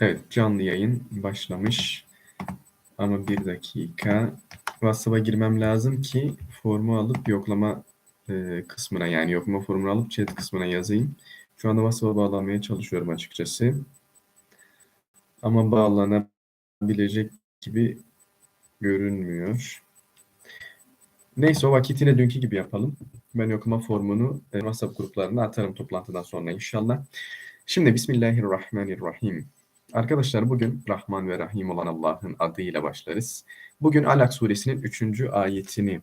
Evet, canlı yayın başlamış. Ama bir dakika. WhatsApp'a girmem lazım ki formu alıp yoklama e, kısmına yani yoklama formunu alıp chat kısmına yazayım. Şu anda WhatsApp'a bağlanmaya çalışıyorum açıkçası. Ama bağlanabilecek gibi görünmüyor. Neyse o vakit yine dünkü gibi yapalım. Ben yoklama formunu e, WhatsApp gruplarına atarım toplantıdan sonra inşallah. Şimdi Bismillahirrahmanirrahim. Arkadaşlar bugün Rahman ve Rahim olan Allah'ın adıyla başlarız. Bugün Alak suresinin 3. ayetini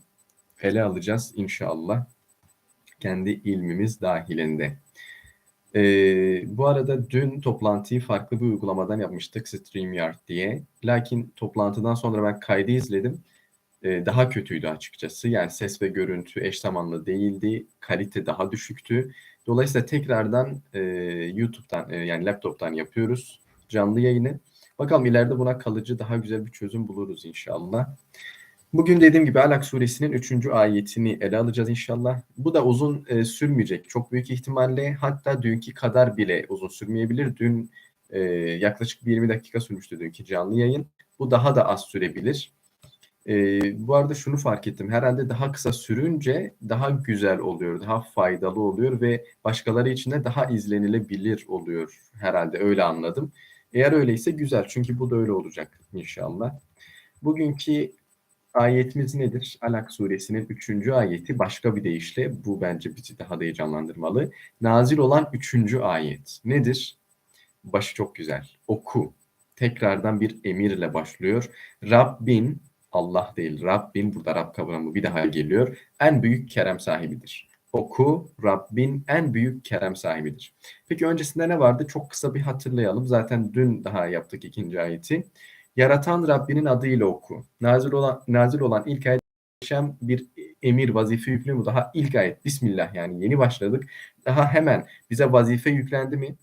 ele alacağız inşallah. Kendi ilmimiz dahilinde. Ee, bu arada dün toplantıyı farklı bir uygulamadan yapmıştık StreamYard diye. Lakin toplantıdan sonra ben kaydı izledim. Ee, daha kötüydü açıkçası. Yani ses ve görüntü eş zamanlı değildi. Kalite daha düşüktü. Dolayısıyla tekrardan e, YouTube'dan e, yani laptop'tan yapıyoruz canlı yayını. Bakalım ileride buna kalıcı daha güzel bir çözüm buluruz inşallah. Bugün dediğim gibi Alak suresinin 3. ayetini ele alacağız inşallah. Bu da uzun e, sürmeyecek çok büyük ihtimalle. Hatta dünkü kadar bile uzun sürmeyebilir. Dün e, yaklaşık bir 20 dakika sürmüştü dünkü canlı yayın. Bu daha da az sürebilir. E, bu arada şunu fark ettim. Herhalde daha kısa sürünce daha güzel oluyor, daha faydalı oluyor ve başkaları için de daha izlenilebilir oluyor herhalde öyle anladım. Eğer öyleyse güzel çünkü bu da öyle olacak inşallah. Bugünkü ayetimiz nedir? Alak suresinin 3. ayeti başka bir deyişle bu bence bizi daha da heyecanlandırmalı. Nazil olan 3. ayet nedir? Başı çok güzel. Oku. Tekrardan bir emirle başlıyor. Rabbin Allah değil Rabbin burada Rab kavramı bir daha geliyor. En büyük kerem sahibidir. Oku Rabbin en büyük kerem sahibidir. Peki öncesinde ne vardı? Çok kısa bir hatırlayalım. Zaten dün daha yaptık ikinci ayeti. Yaratan Rabbinin adıyla oku. Nazil olan, nazil olan ilk ayet yaşam bir emir, vazife yüklü mü? Daha ilk ayet. Bismillah yani yeni başladık. Daha hemen bize vazife yüklendi mi?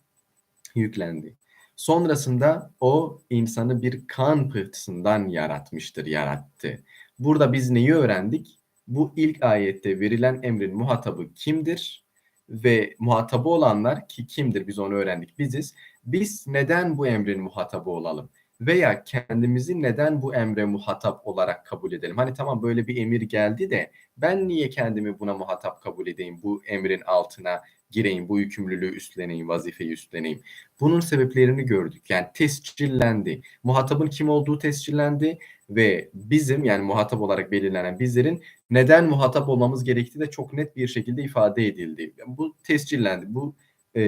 Yüklendi. Sonrasında o insanı bir kan pıhtısından yaratmıştır, yarattı. Burada biz neyi öğrendik? Bu ilk ayette verilen emrin muhatabı kimdir? Ve muhatabı olanlar ki kimdir biz onu öğrendik biziz. Biz neden bu emrin muhatabı olalım? Veya kendimizi neden bu emre muhatap olarak kabul edelim? Hani tamam böyle bir emir geldi de ben niye kendimi buna muhatap kabul edeyim? Bu emrin altına gireyim, bu yükümlülüğü üstleneyim, vazifeyi üstleneyim. Bunun sebeplerini gördük. Yani tescillendi. Muhatabın kim olduğu tescillendi ve bizim yani muhatap olarak belirlenen bizlerin neden muhatap olmamız gerektiği de çok net bir şekilde ifade edildi. Bu tescillendi. Bu e,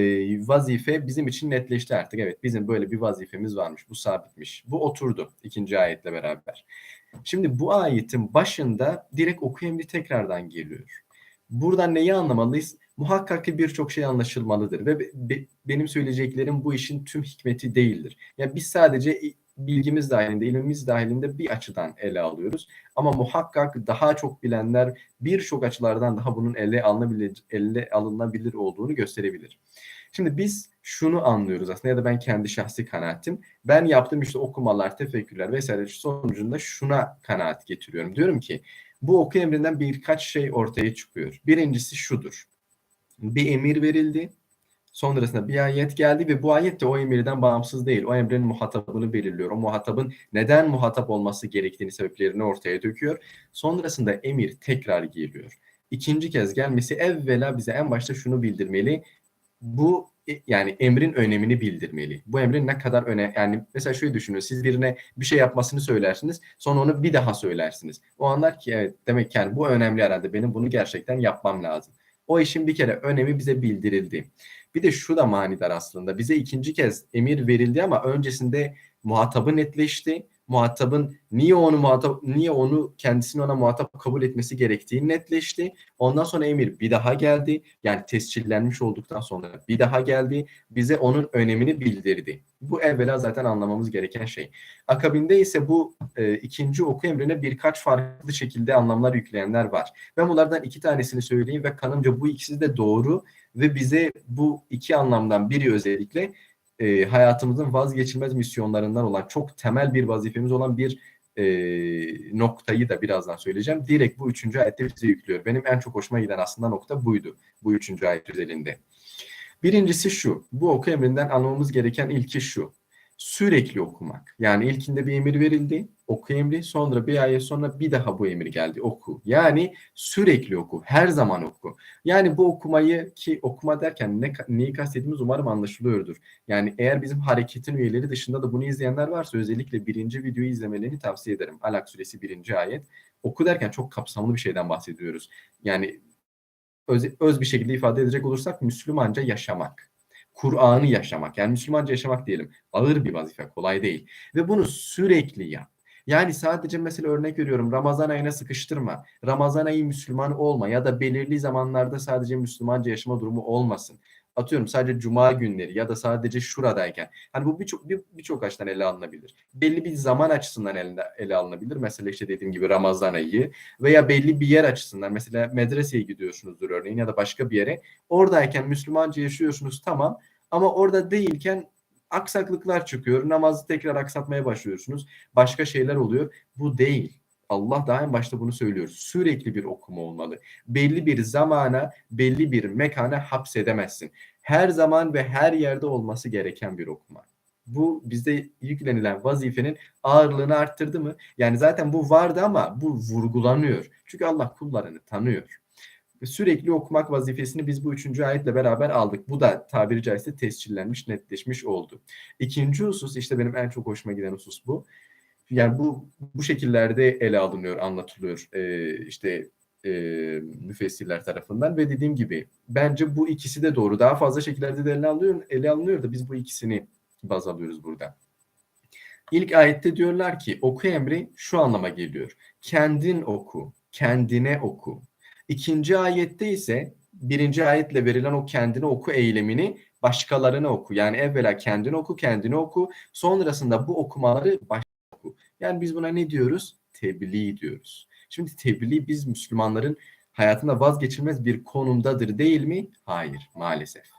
vazife bizim için netleşti artık. Evet bizim böyle bir vazifemiz varmış. Bu sabitmiş. Bu oturdu ikinci ayetle beraber. Şimdi bu ayetin başında direkt oku emri tekrardan geliyor. Buradan neyi anlamalıyız? Muhakkak ki birçok şey anlaşılmalıdır ve be, benim söyleyeceklerim bu işin tüm hikmeti değildir. Yani biz sadece bilgimiz dahilinde, ilmimiz dahilinde bir açıdan ele alıyoruz. Ama muhakkak daha çok bilenler birçok açılardan daha bunun ele alınabilir, ele alınabilir olduğunu gösterebilir. Şimdi biz şunu anlıyoruz aslında ya da ben kendi şahsi kanaatim. Ben yaptığım işte okumalar, tefekkürler vesaire sonucunda şuna kanaat getiriyorum. Diyorum ki bu oku emrinden birkaç şey ortaya çıkıyor. Birincisi şudur. Bir emir verildi. Sonrasında bir ayet geldi ve bu ayet de o emirden bağımsız değil. O emrin muhatabını belirliyor. O muhatabın neden muhatap olması gerektiğini sebeplerini ortaya döküyor. Sonrasında emir tekrar geliyor. İkinci kez gelmesi evvela bize en başta şunu bildirmeli. Bu yani emrin önemini bildirmeli. Bu emrin ne kadar öne yani mesela şöyle düşünün siz birine bir şey yapmasını söylersiniz sonra onu bir daha söylersiniz. O anlar ki evet demek ki yani bu önemli herhalde benim bunu gerçekten yapmam lazım. O işin bir kere önemi bize bildirildi. Bir de şu da manidar aslında. Bize ikinci kez emir verildi ama öncesinde muhatabı netleşti. Muhatabın niye onu muhatap niye onu kendisini ona muhatap kabul etmesi gerektiği netleşti. Ondan sonra emir bir daha geldi. Yani tescillenmiş olduktan sonra bir daha geldi. Bize onun önemini bildirdi. Bu evvela zaten anlamamız gereken şey. Akabinde ise bu e, ikinci oku emrine birkaç farklı şekilde anlamlar yükleyenler var. Ben bunlardan iki tanesini söyleyeyim ve kanımca bu ikisi de doğru ve bize bu iki anlamdan biri özellikle e, hayatımızın vazgeçilmez misyonlarından olan çok temel bir vazifemiz olan bir e, noktayı da birazdan söyleyeceğim. Direkt bu üçüncü ayette bize yüklüyor. Benim en çok hoşuma giden aslında nokta buydu. Bu üçüncü ayet üzerinde. Birincisi şu. Bu oku emrinden anlamamız gereken ilki şu. Sürekli okumak. Yani ilkinde bir emir verildi. Oku emri. Sonra bir ayet sonra bir daha bu emir geldi. Oku. Yani sürekli oku. Her zaman oku. Yani bu okumayı ki okuma derken ne, neyi kastettiğimiz umarım anlaşılıyordur. Yani eğer bizim hareketin üyeleri dışında da bunu izleyenler varsa özellikle birinci videoyu izlemelerini tavsiye ederim. Alak suresi birinci ayet. Oku derken çok kapsamlı bir şeyden bahsediyoruz. Yani öz, öz bir şekilde ifade edecek olursak Müslümanca yaşamak. Kur'an'ı yaşamak. Yani Müslümanca yaşamak diyelim. Ağır bir vazife, kolay değil. Ve bunu sürekli yap. Yani sadece mesela örnek veriyorum Ramazan ayına sıkıştırma. Ramazan ayı Müslüman olma ya da belirli zamanlarda sadece Müslümanca yaşama durumu olmasın. Atıyorum sadece cuma günleri ya da sadece şuradayken. Hani bu birçok bir açıdan ele alınabilir. Belli bir zaman açısından ele, ele alınabilir. Mesela işte dediğim gibi Ramazan ayı veya belli bir yer açısından mesela medreseye gidiyorsunuzdur örneğin ya da başka bir yere. Oradayken Müslümanca yaşıyorsunuz tamam ama orada değilken aksaklıklar çıkıyor. Namazı tekrar aksatmaya başlıyorsunuz. Başka şeyler oluyor. Bu değil. Allah daha en başta bunu söylüyor. Sürekli bir okuma olmalı. Belli bir zamana, belli bir mekana hapsedemezsin. Her zaman ve her yerde olması gereken bir okuma. Bu bizde yüklenilen vazifenin ağırlığını arttırdı mı? Yani zaten bu vardı ama bu vurgulanıyor. Çünkü Allah kullarını tanıyor sürekli okumak vazifesini biz bu üçüncü ayetle beraber aldık. Bu da tabiri caizse tescillenmiş, netleşmiş oldu. İkinci husus işte benim en çok hoşuma giden husus bu. Yani bu bu şekillerde ele alınıyor, anlatılıyor ee, işte e, müfessirler tarafından ve dediğim gibi bence bu ikisi de doğru. Daha fazla şekillerde de ele alınıyor, ele alınıyor da biz bu ikisini baz alıyoruz burada. İlk ayette diyorlar ki oku emri şu anlama geliyor. Kendin oku, kendine oku. İkinci ayette ise birinci ayetle verilen o kendini oku eylemini başkalarına oku. Yani evvela kendini oku, kendini oku. Sonrasında bu okumaları başka oku. Yani biz buna ne diyoruz? Tebliğ diyoruz. Şimdi tebliğ biz Müslümanların hayatında vazgeçilmez bir konumdadır değil mi? Hayır maalesef.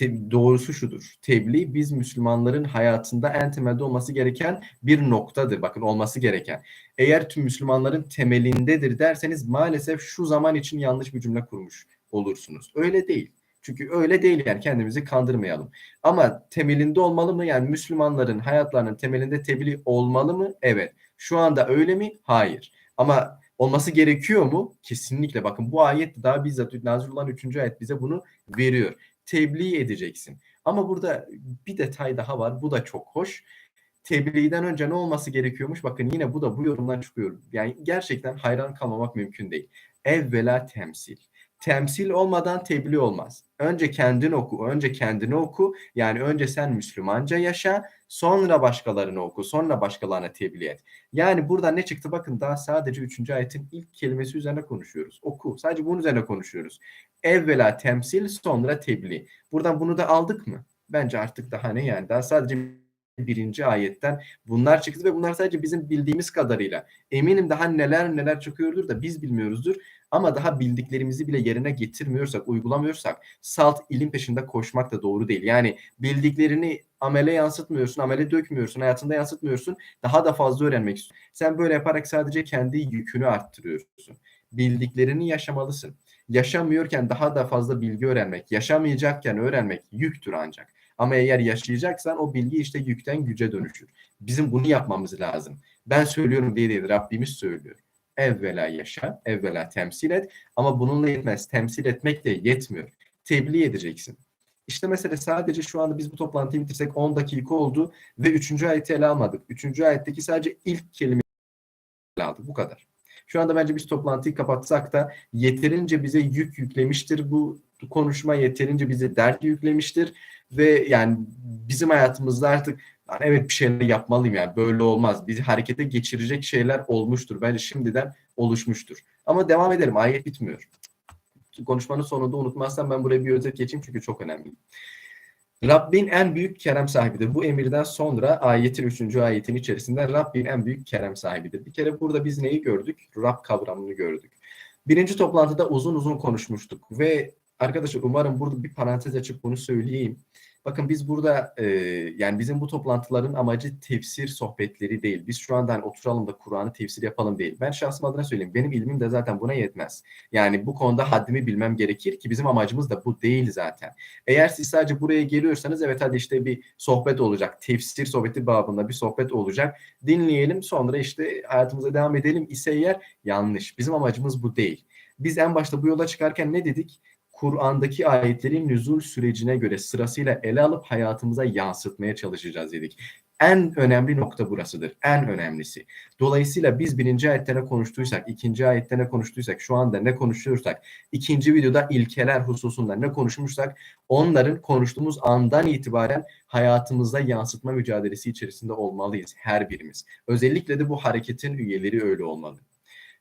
Te- doğrusu şudur. Tebliğ biz Müslümanların hayatında en temelde olması gereken bir noktadır. Bakın olması gereken. Eğer tüm Müslümanların temelindedir derseniz maalesef şu zaman için yanlış bir cümle kurmuş olursunuz. Öyle değil. Çünkü öyle değil yani kendimizi kandırmayalım. Ama temelinde olmalı mı? Yani Müslümanların hayatlarının temelinde tebliğ olmalı mı? Evet. Şu anda öyle mi? Hayır. Ama olması gerekiyor mu? Kesinlikle. Bakın bu ayet daha bizzat nazil olan 3. ayet bize bunu veriyor tebliğ edeceksin. Ama burada bir detay daha var. Bu da çok hoş. Tebliğden önce ne olması gerekiyormuş? Bakın yine bu da bu yorumdan çıkıyor. Yani gerçekten hayran kalmamak mümkün değil. Evvela temsil. Temsil olmadan tebliğ olmaz. Önce kendin oku, önce kendini oku. Yani önce sen Müslümanca yaşa, sonra başkalarını oku, sonra başkalarına tebliğ et. Yani burada ne çıktı? Bakın daha sadece 3. ayetin ilk kelimesi üzerine konuşuyoruz. Oku. Sadece bunun üzerine konuşuyoruz. Evvela temsil, sonra tebliğ. Buradan bunu da aldık mı? Bence artık daha ne yani? Daha sadece birinci ayetten bunlar çıktı ve bunlar sadece bizim bildiğimiz kadarıyla. Eminim daha neler neler çıkıyordur da biz bilmiyoruzdur. Ama daha bildiklerimizi bile yerine getirmiyorsak, uygulamıyorsak salt ilim peşinde koşmak da doğru değil. Yani bildiklerini amele yansıtmıyorsun, amele dökmüyorsun, hayatında yansıtmıyorsun. Daha da fazla öğrenmek istiyorsun. Sen böyle yaparak sadece kendi yükünü arttırıyorsun. Bildiklerini yaşamalısın. Yaşamıyorken daha da fazla bilgi öğrenmek, yaşamayacakken öğrenmek yüktür ancak. Ama eğer yaşayacaksan o bilgi işte yükten güce dönüşür. Bizim bunu yapmamız lazım. Ben söylüyorum diye değil, Rabbimiz söylüyor. Evvela yaşa, evvela temsil et. Ama bununla yetmez. Temsil etmek de yetmiyor. Tebliğ edeceksin. İşte mesela sadece şu anda biz bu toplantıyı bitirsek 10 dakika oldu ve 3. ayeti ele almadık. 3. ayetteki sadece ilk kelime ele aldık. Bu kadar. Şu anda bence biz toplantıyı kapatsak da yeterince bize yük yüklemiştir. Bu konuşma yeterince bize dert yüklemiştir. Ve yani bizim hayatımızda artık yani evet bir şeyler yapmalıyım yani böyle olmaz. Bizi harekete geçirecek şeyler olmuştur. Bence şimdiden oluşmuştur. Ama devam edelim. Ayet bitmiyor. Konuşmanın sonunda unutmazsam ben buraya bir özet geçeyim çünkü çok önemli. Rabbin en büyük kerem sahibidir. Bu emirden sonra ayetin 3. ayetin içerisinde Rabbin en büyük kerem sahibidir. Bir kere burada biz neyi gördük? Rab kavramını gördük. Birinci toplantıda uzun uzun konuşmuştuk ve arkadaşlar umarım burada bir parantez açıp bunu söyleyeyim. Bakın biz burada e, yani bizim bu toplantıların amacı tefsir sohbetleri değil. Biz şu anda hani oturalım da Kur'an'ı tefsir yapalım değil. Ben şahsım adına söyleyeyim. Benim ilmim de zaten buna yetmez. Yani bu konuda haddimi bilmem gerekir ki bizim amacımız da bu değil zaten. Eğer siz sadece buraya geliyorsanız evet hadi işte bir sohbet olacak. Tefsir sohbeti babında bir sohbet olacak. Dinleyelim sonra işte hayatımıza devam edelim ise eğer yanlış. Bizim amacımız bu değil. Biz en başta bu yola çıkarken ne dedik? Kur'an'daki ayetlerin nüzul sürecine göre sırasıyla ele alıp hayatımıza yansıtmaya çalışacağız dedik. En önemli nokta burasıdır. En önemlisi. Dolayısıyla biz birinci ayette ne konuştuysak, ikinci ayette ne konuştuysak, şu anda ne konuşuyorsak, ikinci videoda ilkeler hususunda ne konuşmuşsak, onların konuştuğumuz andan itibaren hayatımızda yansıtma mücadelesi içerisinde olmalıyız her birimiz. Özellikle de bu hareketin üyeleri öyle olmalı.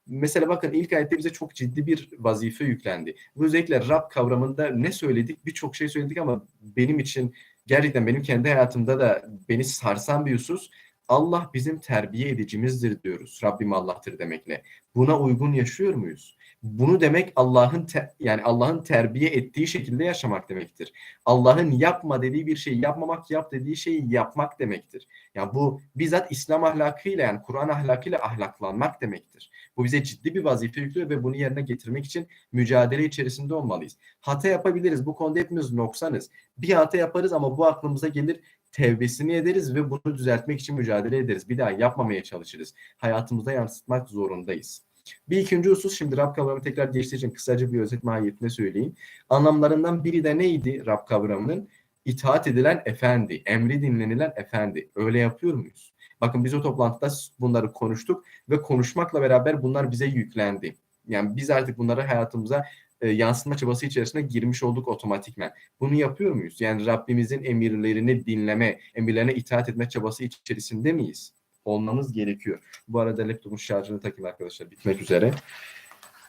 Mesela bakın ilk ayette bize çok ciddi bir vazife yüklendi. Bu özellikle Rab kavramında ne söyledik? Birçok şey söyledik ama benim için gerçekten benim kendi hayatımda da beni sarsan bir husus Allah bizim terbiye edicimizdir diyoruz. Rabbim Allah'tır demekle. Buna uygun yaşıyor muyuz? Bunu demek Allah'ın yani Allah'ın terbiye ettiği şekilde yaşamak demektir. Allah'ın yapma dediği bir şeyi yapmamak, yap dediği şeyi yapmak demektir. Yani bu bizzat İslam ahlakıyla yani Kur'an ahlakıyla ahlaklanmak demektir. Bu bize ciddi bir vazife yüklüyor ve bunu yerine getirmek için mücadele içerisinde olmalıyız. Hata yapabiliriz. Bu konuda hepimiz noksanız. Bir hata yaparız ama bu aklımıza gelir tevbesini ederiz ve bunu düzeltmek için mücadele ederiz. Bir daha yapmamaya çalışırız. Hayatımıza yansıtmak zorundayız. Bir ikinci husus şimdi Rab kavramı tekrar geçtiği kısaca bir özet mahiyetine söyleyeyim. Anlamlarından biri de neydi Rab kavramının? İtaat edilen efendi, emri dinlenilen efendi. Öyle yapıyor muyuz? Bakın biz o toplantıda bunları konuştuk ve konuşmakla beraber bunlar bize yüklendi. Yani biz artık bunları hayatımıza e, yansıtma çabası içerisine girmiş olduk otomatikmen. Bunu yapıyor muyuz? Yani Rabbimizin emirlerini dinleme, emirlerine itaat etme çabası içerisinde miyiz? Olmamız gerekiyor. Bu arada laptopun şarjını takayım arkadaşlar bitmek üzere.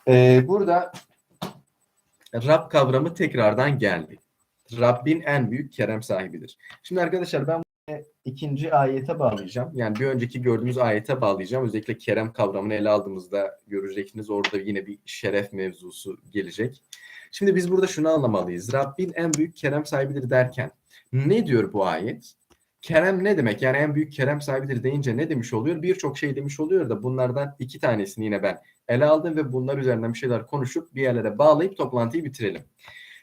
Ee, burada Rab kavramı tekrardan geldi. Rabbin en büyük kerem sahibidir. Şimdi arkadaşlar ben ikinci ayete bağlayacağım. Yani bir önceki gördüğümüz ayete bağlayacağım. Özellikle kerem kavramını ele aldığımızda göreceksiniz orada yine bir şeref mevzusu gelecek. Şimdi biz burada şunu anlamalıyız. Rabbin en büyük kerem sahibidir derken ne diyor bu ayet? Kerem ne demek? Yani en büyük kerem sahibidir deyince ne demiş oluyor? Birçok şey demiş oluyor da bunlardan iki tanesini yine ben ele aldım ve bunlar üzerinden bir şeyler konuşup bir yerlere bağlayıp toplantıyı bitirelim.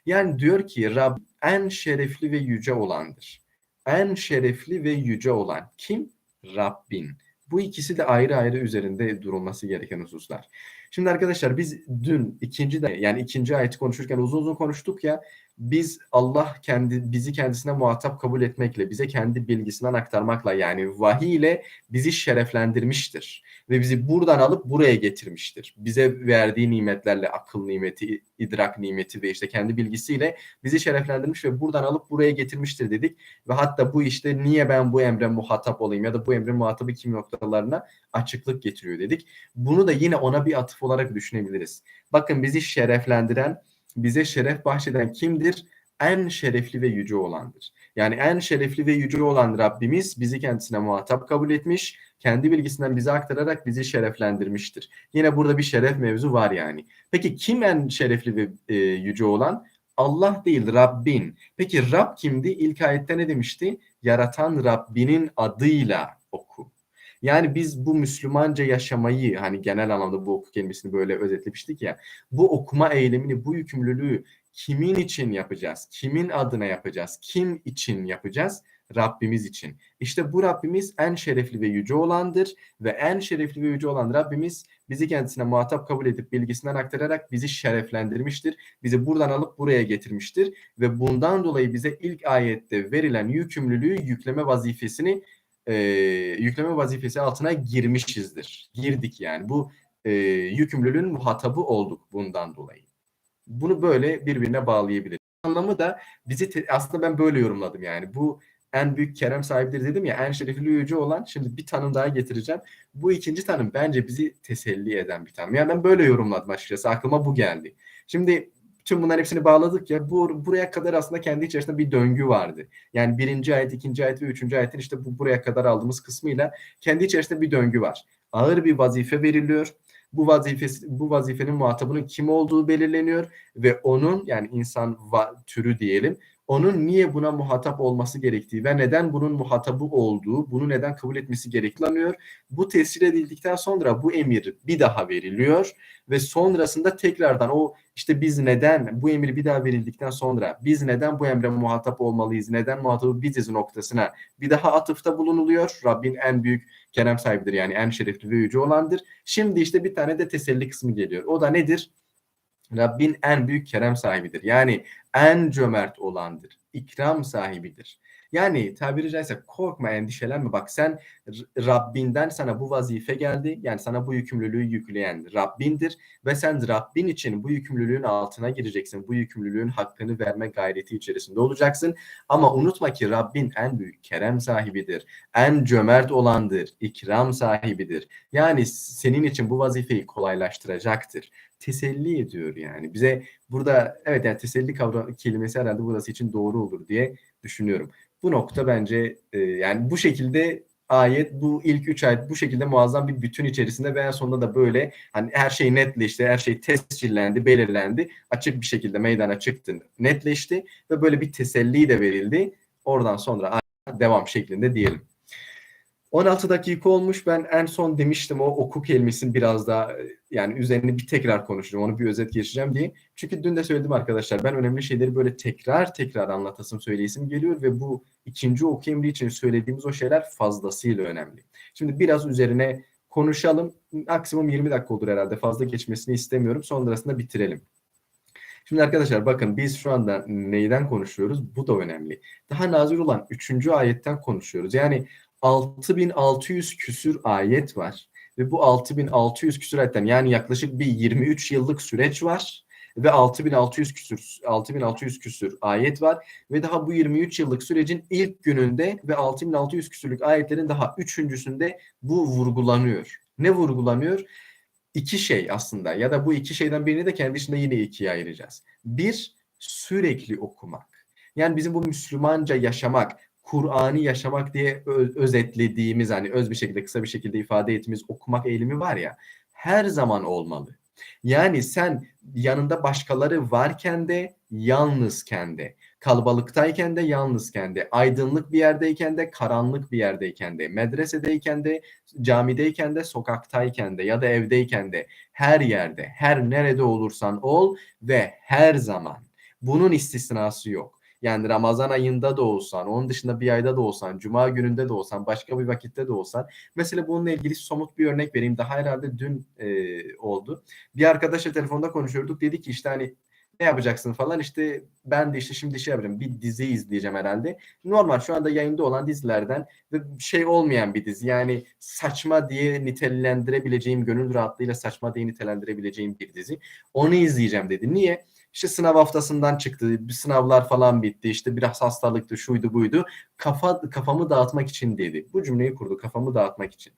Yani diyor ki Rab en şerefli ve yüce olandır en şerefli ve yüce olan kim? Rabbin. Bu ikisi de ayrı ayrı üzerinde durulması gereken hususlar. Şimdi arkadaşlar biz dün ikinci de yani ikinci ayeti konuşurken uzun uzun konuştuk ya biz Allah kendi bizi kendisine muhatap kabul etmekle, bize kendi bilgisinden aktarmakla yani vahiy ile bizi şereflendirmiştir ve bizi buradan alıp buraya getirmiştir. Bize verdiği nimetlerle akıl nimeti, idrak nimeti ve işte kendi bilgisiyle bizi şereflendirmiş ve buradan alıp buraya getirmiştir dedik ve hatta bu işte niye ben bu emre muhatap olayım ya da bu emre muhatabı kim noktalarına açıklık getiriyor dedik. Bunu da yine ona bir atıf olarak düşünebiliriz. Bakın bizi şereflendiren bize şeref bahşeden kimdir? En şerefli ve yüce olandır. Yani en şerefli ve yüce olan Rabbimiz bizi kendisine muhatap kabul etmiş, kendi bilgisinden bize aktararak bizi şereflendirmiştir. Yine burada bir şeref mevzu var yani. Peki kim en şerefli ve e, yüce olan? Allah değil Rabbin. Peki Rab kimdi? İlk ayette ne demişti? Yaratan Rabbinin adıyla oku. Yani biz bu Müslümanca yaşamayı hani genel anlamda bu oku kelimesini böyle özetlemiştik ya. Bu okuma eylemini, bu yükümlülüğü kimin için yapacağız? Kimin adına yapacağız? Kim için yapacağız? Rabbimiz için. İşte bu Rabbimiz en şerefli ve yüce olandır ve en şerefli ve yüce olan Rabbimiz bizi kendisine muhatap kabul edip bilgisinden aktararak bizi şereflendirmiştir. Bizi buradan alıp buraya getirmiştir ve bundan dolayı bize ilk ayette verilen yükümlülüğü yükleme vazifesini e, yükleme vazifesi altına girmişizdir. Girdik yani. Bu e, yükümlülüğün muhatabı olduk bundan dolayı. Bunu böyle birbirine bağlayabiliriz. Anlamı da bizi te- aslında ben böyle yorumladım yani. Bu en büyük kerem sahibidir dedim ya en şerefli yüce olan şimdi bir tanım daha getireceğim. Bu ikinci tanım bence bizi teselli eden bir tanım. Yani ben böyle yorumladım açıkçası. Aklıma bu geldi. Şimdi tüm bunların hepsini bağladık ya bu, buraya kadar aslında kendi içerisinde bir döngü vardı. Yani birinci ayet, ikinci ayet ve üçüncü ayetin işte bu buraya kadar aldığımız kısmıyla kendi içerisinde bir döngü var. Ağır bir vazife veriliyor. Bu vazifesi, bu vazifenin muhatabının kim olduğu belirleniyor ve onun yani insan va- türü diyelim onun niye buna muhatap olması gerektiği ve neden bunun muhatabı olduğu, bunu neden kabul etmesi gerekleniyor. Bu tescil edildikten sonra bu emir bir daha veriliyor ve sonrasında tekrardan o işte biz neden bu emir bir daha verildikten sonra biz neden bu emre muhatap olmalıyız, neden muhatabı biziz noktasına bir daha atıfta bulunuluyor. Rabbin en büyük kerem sahibidir yani en şerefli ve yüce olandır. Şimdi işte bir tane de teselli kısmı geliyor. O da nedir? Rabbin en büyük kerem sahibidir. Yani en cömert olandır. İkram sahibidir. Yani tabiri caizse korkma endişelenme bak sen Rabbinden sana bu vazife geldi. Yani sana bu yükümlülüğü yükleyen Rabbindir ve sen Rabbin için bu yükümlülüğün altına gireceksin. Bu yükümlülüğün hakkını verme gayreti içerisinde olacaksın. Ama unutma ki Rabbin en büyük kerem sahibidir. En cömert olandır. ikram sahibidir. Yani senin için bu vazifeyi kolaylaştıracaktır teselli ediyor yani. Bize burada evet yani teselli kavram kelimesi herhalde burası için doğru olur diye düşünüyorum. Bu nokta bence e, yani bu şekilde ayet bu ilk üç ayet bu şekilde muazzam bir bütün içerisinde ve en sonunda da böyle hani her şey netleşti, her şey tescillendi, belirlendi, açık bir şekilde meydana çıktı, netleşti ve böyle bir teselli de verildi. Oradan sonra devam şeklinde diyelim. 16 dakika olmuş. Ben en son demiştim o oku kelimesini biraz daha yani üzerine bir tekrar konuşacağım. Onu bir özet geçeceğim diye. Çünkü dün de söyledim arkadaşlar. Ben önemli şeyleri böyle tekrar tekrar anlatasım söyleyesim geliyor ve bu ikinci oku emri için söylediğimiz o şeyler fazlasıyla önemli. Şimdi biraz üzerine konuşalım. Maksimum 20 dakika olur herhalde. Fazla geçmesini istemiyorum. Sonrasında bitirelim. Şimdi arkadaşlar bakın biz şu anda neyden konuşuyoruz? Bu da önemli. Daha nazil olan 3. ayetten konuşuyoruz. Yani 6600 küsür ayet var. Ve bu 6600 küsür ayetten yani yaklaşık bir 23 yıllık süreç var ve 6600 küsür 6600 küsür ayet var ve daha bu 23 yıllık sürecin ilk gününde ve 6600 küsürlük ayetlerin daha üçüncüsünde bu vurgulanıyor. Ne vurgulanıyor? İki şey aslında ya da bu iki şeyden birini de kendi içinde yine ikiye ayıracağız. Bir, sürekli okumak. Yani bizim bu Müslümanca yaşamak, Kur'an'ı yaşamak diye özetlediğimiz hani öz bir şekilde kısa bir şekilde ifade ettiğimiz okumak eğilimi var ya her zaman olmalı. Yani sen yanında başkaları varken de yalnızken de, kalabalıktayken de yalnızken de, aydınlık bir yerdeyken de, karanlık bir yerdeyken de, medresedeyken de, camideyken de, sokaktayken de ya da evdeyken de, her yerde, her nerede olursan ol ve her zaman. Bunun istisnası yok. Yani Ramazan ayında da olsan, onun dışında bir ayda da olsan, cuma gününde de olsan, başka bir vakitte de olsan. Mesela bununla ilgili somut bir örnek vereyim. Daha herhalde dün e, oldu. Bir arkadaşla telefonda konuşuyorduk. Dedi ki işte hani ne yapacaksın falan işte ben de işte şimdi şey yapacağım bir dizi izleyeceğim herhalde. Normal şu anda yayında olan dizilerden şey olmayan bir dizi yani saçma diye nitelendirebileceğim gönül rahatlığıyla saçma diye nitelendirebileceğim bir dizi. Onu izleyeceğim dedi. Niye? İşte sınav haftasından çıktı. Bir sınavlar falan bitti. İşte biraz hastalıktı, şuydu buydu. Kafa kafamı dağıtmak için dedi. Bu cümleyi kurdu. Kafamı dağıtmak için.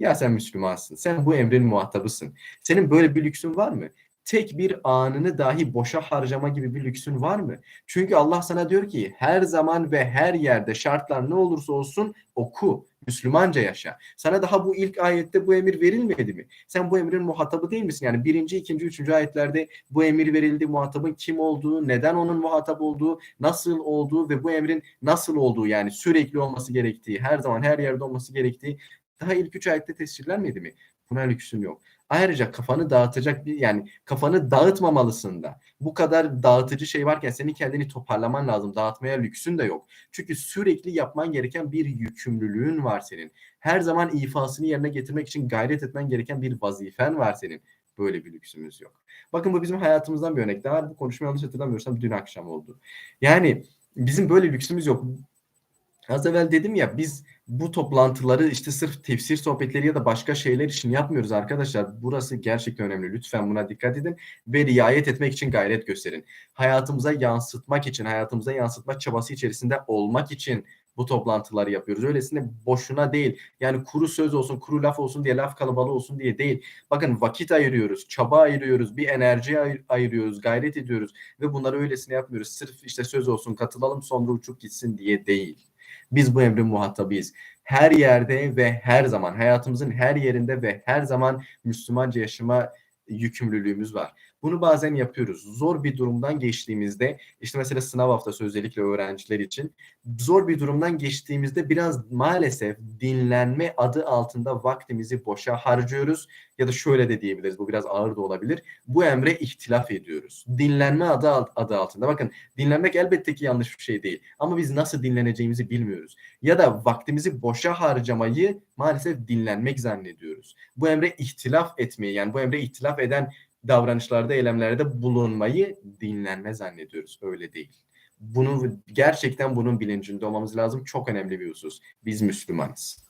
Ya sen Müslümansın. Sen bu emrin muhatabısın. Senin böyle bir lüksün var mı? Tek bir anını dahi boşa harcama gibi bir lüksün var mı? Çünkü Allah sana diyor ki her zaman ve her yerde şartlar ne olursa olsun oku. Müslümanca yaşa. Sana daha bu ilk ayette bu emir verilmedi mi? Sen bu emrin muhatabı değil misin? Yani birinci, ikinci, üçüncü ayetlerde bu emir verildi. Muhatabın kim olduğu, neden onun muhatap olduğu, nasıl olduğu ve bu emrin nasıl olduğu yani sürekli olması gerektiği, her zaman her yerde olması gerektiği daha ilk üç ayette tescillenmedi mi? Buna lüksün yok. Ayrıca kafanı dağıtacak bir yani kafanı dağıtmamalısın da. Bu kadar dağıtıcı şey varken senin kendini toparlaman lazım. Dağıtmaya lüksün de yok. Çünkü sürekli yapman gereken bir yükümlülüğün var senin. Her zaman ifasını yerine getirmek için gayret etmen gereken bir vazifen var senin. Böyle bir lüksümüz yok. Bakın bu bizim hayatımızdan bir örnek. Daha bu konuşmayı yanlış hatırlamıyorsam dün akşam oldu. Yani bizim böyle lüksümüz yok. Az evvel dedim ya biz bu toplantıları işte sırf tefsir sohbetleri ya da başka şeyler için yapmıyoruz arkadaşlar. Burası gerçekten önemli. Lütfen buna dikkat edin ve riayet etmek için gayret gösterin. Hayatımıza yansıtmak için, hayatımıza yansıtma çabası içerisinde olmak için bu toplantıları yapıyoruz. Öylesine boşuna değil. Yani kuru söz olsun, kuru laf olsun diye, laf kalabalığı olsun diye değil. Bakın vakit ayırıyoruz, çaba ayırıyoruz, bir enerji ayırıyoruz, gayret ediyoruz ve bunları öylesine yapmıyoruz. Sırf işte söz olsun, katılalım sonra uçup gitsin diye değil. Biz bu emrin muhatabıyız. Her yerde ve her zaman hayatımızın her yerinde ve her zaman Müslümanca yaşama yükümlülüğümüz var. Bunu bazen yapıyoruz. Zor bir durumdan geçtiğimizde işte mesela sınav haftası özellikle öğrenciler için zor bir durumdan geçtiğimizde biraz maalesef dinlenme adı altında vaktimizi boşa harcıyoruz ya da şöyle de diyebiliriz bu biraz ağır da olabilir. Bu emre ihtilaf ediyoruz. Dinlenme adı, adı altında. Bakın dinlenmek elbette ki yanlış bir şey değil ama biz nasıl dinleneceğimizi bilmiyoruz. Ya da vaktimizi boşa harcamayı maalesef dinlenmek zannediyoruz. Bu emre ihtilaf etmeyi yani bu emre ihtilaf eden davranışlarda, eylemlerde bulunmayı dinlenme zannediyoruz. Öyle değil. Bunu gerçekten bunun bilincinde olmamız lazım. Çok önemli bir husus. Biz Müslümanız.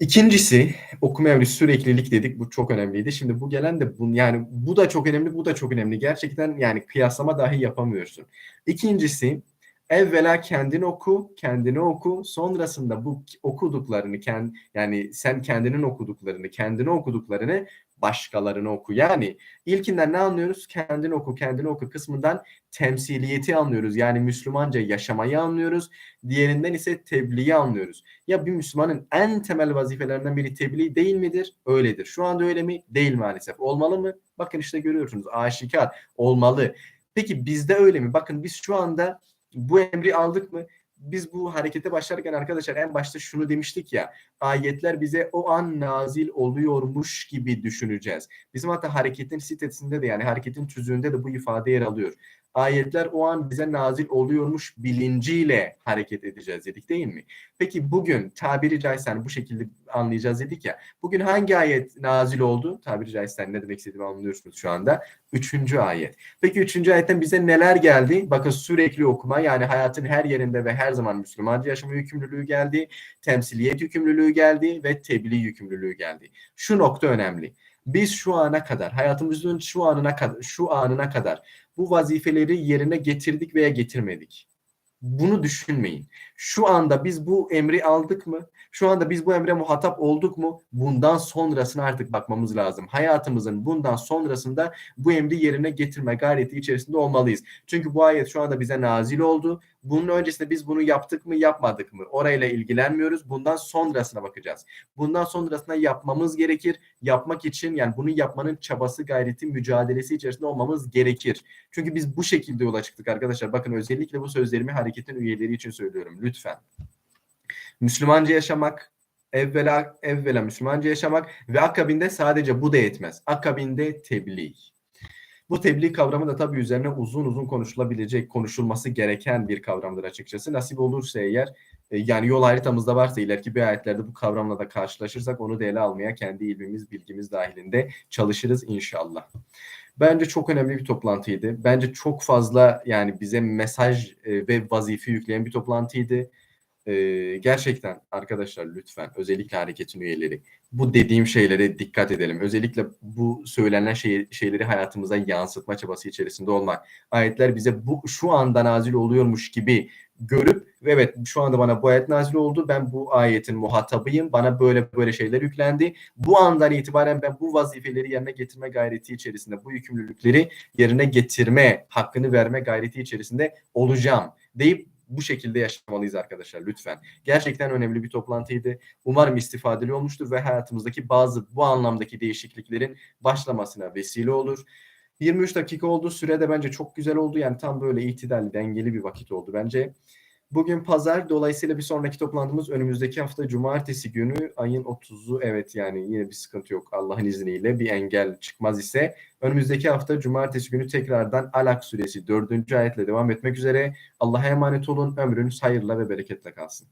İkincisi okuma emri süreklilik dedik. Bu çok önemliydi. Şimdi bu gelen de bu, yani bu da çok önemli, bu da çok önemli. Gerçekten yani kıyaslama dahi yapamıyorsun. İkincisi evvela kendini oku, kendini oku. Sonrasında bu okuduklarını kend, yani sen kendinin okuduklarını, kendini okuduklarını başkalarını oku. Yani ilkinden ne anlıyoruz? Kendini oku, kendini oku kısmından temsiliyeti anlıyoruz. Yani Müslümanca yaşamayı anlıyoruz. Diğerinden ise tebliği anlıyoruz. Ya bir Müslümanın en temel vazifelerinden biri tebliğ değil midir? Öyledir. Şu anda öyle mi? Değil maalesef. Olmalı mı? Bakın işte görüyorsunuz aşikar. Olmalı. Peki bizde öyle mi? Bakın biz şu anda bu emri aldık mı? Biz bu harekete başlarken arkadaşlar en başta şunu demiştik ya ayetler bize o an nazil oluyormuş gibi düşüneceğiz. Bizim hatta hareketin sitesinde de yani hareketin tüzüğünde de bu ifade yer alıyor ayetler o an bize nazil oluyormuş bilinciyle hareket edeceğiz dedik değil mi? Peki bugün tabiri caizse bu şekilde anlayacağız dedik ya. Bugün hangi ayet nazil oldu? Tabiri caizse ne demek istediğimi anlıyorsunuz şu anda. Üçüncü ayet. Peki üçüncü ayetten bize neler geldi? Bakın sürekli okuma yani hayatın her yerinde ve her zaman Müslümanca yaşama yükümlülüğü geldi. Temsiliyet yükümlülüğü geldi ve tebliğ yükümlülüğü geldi. Şu nokta önemli. Biz şu ana kadar hayatımızın şu anına kadar şu anına kadar bu vazifeleri yerine getirdik veya getirmedik. Bunu düşünmeyin. Şu anda biz bu emri aldık mı? Şu anda biz bu emre muhatap olduk mu? Bundan sonrasına artık bakmamız lazım. Hayatımızın bundan sonrasında bu emri yerine getirme gayreti içerisinde olmalıyız. Çünkü bu ayet şu anda bize nazil oldu. Bunun öncesinde biz bunu yaptık mı yapmadık mı? Orayla ilgilenmiyoruz. Bundan sonrasına bakacağız. Bundan sonrasına yapmamız gerekir. Yapmak için yani bunu yapmanın çabası, gayreti, mücadelesi içerisinde olmamız gerekir. Çünkü biz bu şekilde yola çıktık arkadaşlar. Bakın özellikle bu sözlerimi hareketin üyeleri için söylüyorum. Lütfen. Müslümanca yaşamak, evvela, evvela Müslümanca yaşamak ve akabinde sadece bu da yetmez. Akabinde tebliğ. Bu tebliğ kavramı da tabii üzerine uzun uzun konuşulabilecek, konuşulması gereken bir kavramdır açıkçası. Nasip olursa eğer e, yani yol haritamızda varsa ileriki bir ayetlerde bu kavramla da karşılaşırsak onu da ele almaya kendi ilmimiz, bilgimiz dahilinde çalışırız inşallah. Bence çok önemli bir toplantıydı. Bence çok fazla yani bize mesaj e, ve vazife yükleyen bir toplantıydı. Ee, gerçekten arkadaşlar lütfen özellikle hareketin üyeleri bu dediğim şeylere dikkat edelim. Özellikle bu söylenen şey, şeyleri hayatımıza yansıtma çabası içerisinde olmak. Ayetler bize bu şu anda nazil oluyormuş gibi görüp evet şu anda bana bu ayet nazil oldu. Ben bu ayetin muhatabıyım. Bana böyle böyle şeyler yüklendi. Bu andan itibaren ben bu vazifeleri yerine getirme gayreti içerisinde bu yükümlülükleri yerine getirme hakkını verme gayreti içerisinde olacağım deyip bu şekilde yaşamalıyız arkadaşlar lütfen. Gerçekten önemli bir toplantıydı. Umarım istifadeli olmuştur ve hayatımızdaki bazı bu anlamdaki değişikliklerin başlamasına vesile olur. 23 dakika oldu. Sürede bence çok güzel oldu. Yani tam böyle itidalli, dengeli bir vakit oldu bence. Bugün pazar. Dolayısıyla bir sonraki toplantımız önümüzdeki hafta cumartesi günü ayın 30'u. Evet yani yine bir sıkıntı yok Allah'ın izniyle. Bir engel çıkmaz ise önümüzdeki hafta cumartesi günü tekrardan Alak suresi 4. ayetle devam etmek üzere. Allah'a emanet olun. Ömrünüz hayırla ve bereketle kalsın.